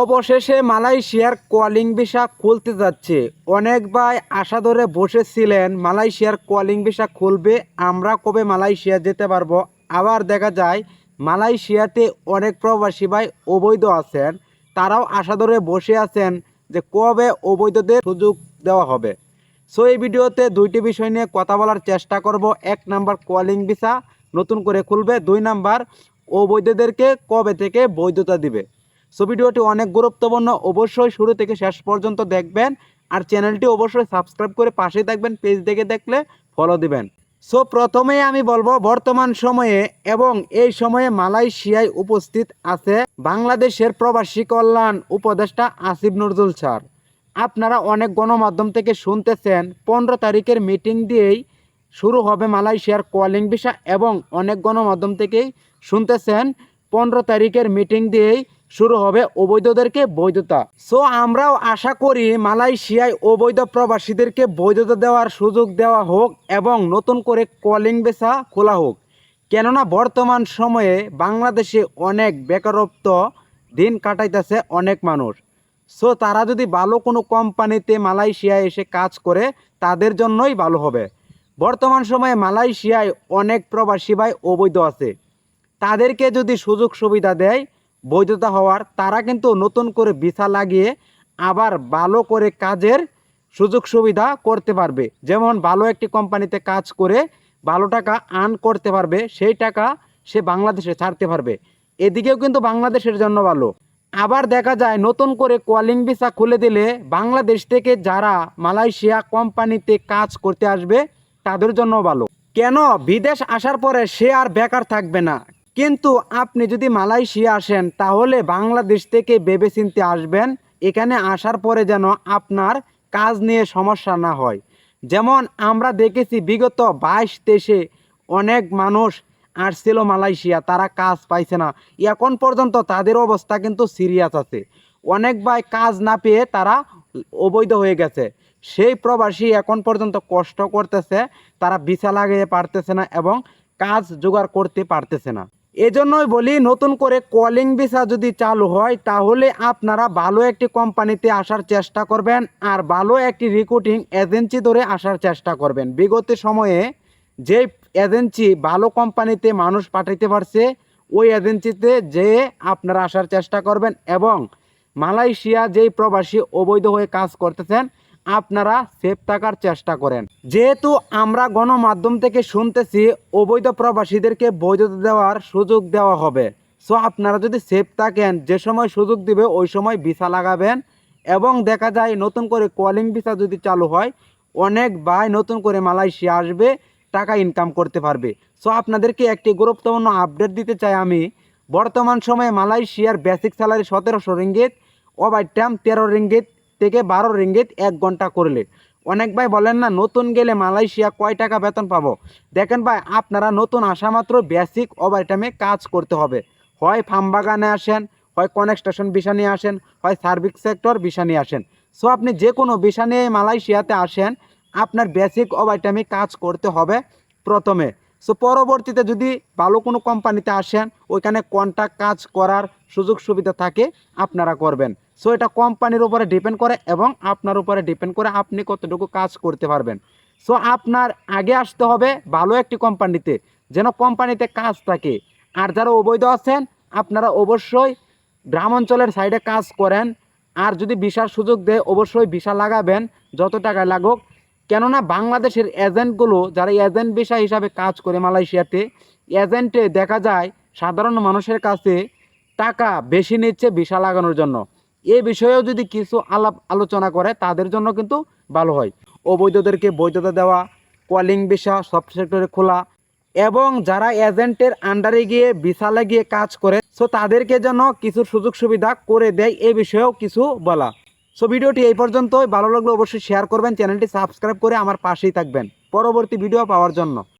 অবশেষে মালয়েশিয়ার calling visa খুলতে যাচ্ছে। অনেক ভাই আশা ধরে বসেছিলেন, মালয়েশিয়ার কলিং ভিসা খুলবে, আমরা কবে মালয়েশিয়া যেতে পারব? আবার দেখা যায়, মালয়েশিয়াতে অনেক প্রবাসী ভাই অবৈধ আছেন। তারাও আশা ধরে বসে আছেন যে কবে অবৈধদের সুযোগ দেওয়া হবে। সো, এই ভিডিওতে দুইটি বিষয় নিয়ে কথা বলার চেষ্টা করব। এক নাম্বার কলিং ভিসা, নতুন করে খুলবে। দুই নাম্বার, অবৈধদেরকে কবে থেকে বৈধতা দিবে? সো ভিডিওটি অনেক গুরুত্বপূর্ণ। অবশ্যই শুরু থেকে শেষ পর্যন্ত দেখবেন আর চ্যানেলটি অবশ্যই সাবস্ক্রাইব করে পাশেই থাকবেন, পেজ দেখে দেখলে ফলো দিবেন। সো প্রথমে আমি বলব, বর্তমান সময়ে এবং এই সময়ে মালয়েশিয়ায় উপস্থিত আছে বাংলাদেশের প্রবাসী কল্যাণ উপদেষ্টা আসিফ নজরুল স্যার। আপনারা অনেক গণমাধ্যম থেকে শুনতেছেন, পনেরো তারিখের মিটিং দিয়েই শুরু হবে মালয়েশিয়ার কলিং ভিসা এবং অনেক গণমাধ্যম থেকেই শুনতেছেন। পনেরো তারিখের মিটিং দিয়েই শুরু হবে অবৈধদেরকে বৈধতা। সো আমরাও আশা করি মালয়েশিয়ায় অবৈধ প্রবাসীদেরকে বৈধতা দেওয়ার সুযোগ দেওয়া হোক এবং নতুন করে কলিং ভিসা খোলা হোক। কেননা, বর্তমান সময়ে বাংলাদেশে অনেক বেকারত্ব দিন কাটাইতেছে অনেক মানুষ। সো তারা যদি ভালো কোনো কোম্পানিতে মালয়েশিয়ায় এসে কাজ করে, তাদের জন্যই ভালো হবে। বর্তমান সময়ে মালয়েশিয়ায় অনেক প্রবাসী ভাই অবৈধ আছে। তাদেরকে যদি সুযোগ সুবিধা দেয় বৈধতা হওয়ার, তারা কিন্তু নতুন করে ভিসা লাগিয়ে আবার ভালো করে কাজের সুযোগ সুবিধা করতে পারবে। যেমন ভালো একটি কোম্পানিতে কাজ করে ভালো টাকা আর্ন করতে পারবে, সেই টাকা সে বাংলাদেশে ছাড়তে পারবে। এদিকেও কিন্তু বাংলাদেশের জন্য ভালো। আবার দেখা যায় নতুন করে কলিং ভিসা খুলে দিলে বাংলাদেশ থেকে যারা মালয়েশিয়া কোম্পানিতে কাজ করতে আসবে, তাদের জন্য ভালো। কেন? বিদেশ আসার পরে সে আর বেকার থাকবে না। কিন্তু আপনি যদি মালয়েশিয়া আসেন, তাহলে বাংলাদেশ থেকে ভেবেচিন্তে আসবেন, এখানে আসার পরে যেন আপনার কাজ নিয়ে সমস্যা না হয়। যেমন আমরা দেখেছি বিগত বাইশ দেশে অনেক মানুষ আসছিল মালয়েশিয়া, তারা কাজ পাইছে না। এখন পর্যন্ত তাদের অবস্থা কিন্তু সিরিয়াস আছে। অনেক ভাই কাজ না পেয়ে তারা অবৈধ হয়ে গেছে। সেই প্রবাসী এখন পর্যন্ত কষ্ট করতেছে, তারা ভিসা লাগিয়ে পারতেছে না এবং কাজ জোগাড় করতে পারতেছে না। এজন্যই বলি, নতুন করে কলিং ভিসা যদি চালু হয়, তাহলে আপনারা ভালো একটি কোম্পানিতে আসার চেষ্টা করবেন আর ভালো একটি রিক্রুটিং এজেন্সি ধরে আসার চেষ্টা করবেন। বিগত সময়ে যে এজেন্সি ভালো কোম্পানিতে মানুষ পাঠাইতে পারছে, ওই এজেন্সিতে যে আপনারা আসার চেষ্টা করবেন এবং মালয়েশিয়া যেই প্রবাসী অবৈধ হয়ে কাজ করতেছেন আপনারা সেফ থাকার চেষ্টা করেন। যেহেতু আমরা গণমাধ্যম থেকে শুনতেছি, অবৈধ প্রবাসীদেরকে বৈধতা দেওয়ার সুযোগ দেওয়া হবে। সো আপনারা যদি সেফ থাকেন, যে সময় সুযোগ দিবে, ওই সময় ভিসা লাগাবেন এবং দেখা যায় নতুন করে কলিং ভিসা যদি চালু হয়, অনেক ভাই নতুন করে মালয়েশিয়া আসবে, টাকা ইনকাম করতে পারবে। সো আপনাদেরকে একটি গুরুত্বপূর্ণ আপডেট দিতে চাই আমি। বর্তমান সময়ে মালয়েশিয়ার বেসিক স্যালারি সতেরোশো রিঙ্গিত ওভারটাইম তেরো রিঙ্গিত থেকে বারো রিঙ্গিত এক ঘণ্টা করলে। অনেক ভাই বলেন না, নতুন গেলে মালয়েশিয়া কয় টাকা বেতন পাবো? দেখেন ভাই, আপনারা নতুন আসা মাত্র বেসিক ওভারটাইমে কাজ করতে হবে। হয় ফার্ম বাগানে আসেন, হয় কনেকস্টেশন বিষা নিয়ে আসেন, হয় সার্ভিস সেক্টর বিষা নিয়ে আসেন। সো আপনি যে কোনো বিষা নিয়ে মালয়েশিয়াতে আসেন, আপনার বেসিক ওভারটাইমে কাজ করতে হবে প্রথমে। সো পরবর্তীতে যদি ভালো কোনো কোম্পানিতে আসেন, ওইখানে কন্ট্রাক্ট কাজ করার সুযোগ সুবিধা থাকে, আপনারা করবেন। সো এটা কোম্পানির উপরে ডিপেন্ড করে এবং আপনার উপরে ডিপেন্ড করে আপনি কতটুকু কাজ করতে পারবেন। সো আপনার আগে আসতে হবে ভালো একটি কোম্পানিতে যেন কোম্পানিতে কাজ থাকে। আর যারা অবৈধ আছেন, আপনারা অবশ্যই গ্রাম অঞ্চলের সাইডে কাজ করেন। আর যদি ভিসার সুযোগ দেয়, অবশ্যই ভিসা লাগাবেন, যত টাকা লাগুক। কেননা বাংলাদেশের এজেন্টগুলো যারা এজেন্ট ভিসা হিসাবে কাজ করে মালয়েশিয়াতে, এজেন্টে দেখা যায় সাধারণ মানুষের কাছে টাকা বেশি নিচ্ছে ভিসা লাগানোর জন্য। এ বিষয়েও যদি কিছু আলাপ আলোচনা করে, তাদের জন্য কিন্তু ভালো হয়। অবৈধদেরকে বৈধতা দেওয়া কলিং ভিসা, সব সেক্টরে খোলা, এবং যারা এজেন্টের আন্ডারে গিয়ে ভিসা লাগিয়ে কাজ করে সো তাদেরকে যেন কিছু সুযোগ সুবিধা করে দেয়, এ বিষয়েও কিছু বলা। সো ভিডিওটি এই পর্যন্তই। ভালো লাগলে অবশ্যই শেয়ার করবেন, চ্যানেলটি সাবস্ক্রাইব করে আমার পাশেই থাকবেন। পরবর্তী ভিডিও পাওয়ার জন্য।